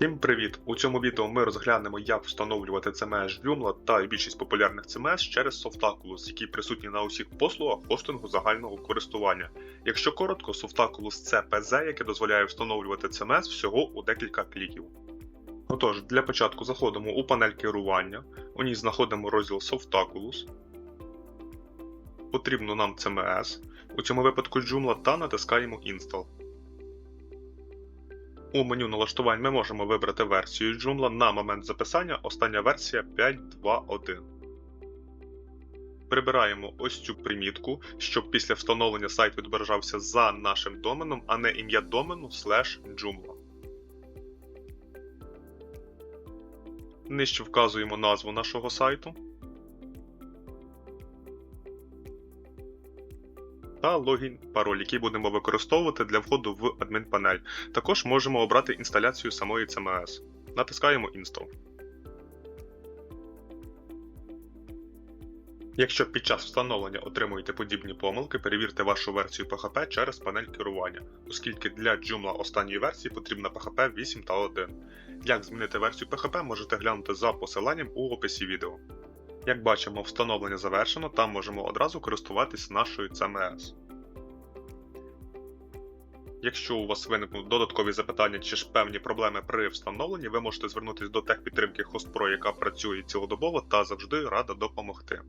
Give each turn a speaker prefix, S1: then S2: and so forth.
S1: Всім привіт! У цьому відео ми розглянемо, як встановлювати CMS Joomla та більшість популярних CMS через Softaculous, який присутній на усіх послугах хостингу загального користування. Якщо коротко, Softaculous це ПЗ, яке дозволяє встановлювати CMS всього у декілька кліків. Отож, для початку заходимо у панель керування, у ній знаходимо розділ Softaculous. Потрібно нам CMS, у цьому випадку Joomla та натискаємо Install. У меню налаштувань ми можемо вибрати версію Joomla на момент записання остання версія 5.2.1. Прибираємо ось цю примітку, щоб після встановлення сайт відображався за нашим доменом, а не ім'я домену slash Joomla. Нижче вказуємо назву нашого сайту. Та логін пароль, який будемо використовувати для входу в адмінпанель. Також можемо обрати інсталяцію самої CMS. Натискаємо Install. Якщо під час встановлення отримуєте подібні помилки, перевірте вашу версію PHP через панель керування, оскільки для Joomla останньої версії потрібна PHP 8 та 1. Як змінити версію PHP можете глянути за посиланням у описі відео. Як бачимо, встановлення завершено та можемо одразу користуватись нашою CMS. Якщо у вас виникнуть додаткові запитання чи ж певні проблеми при встановленні, ви можете звернутися до техпідтримки HostPro, яка працює цілодобово та завжди рада допомогти.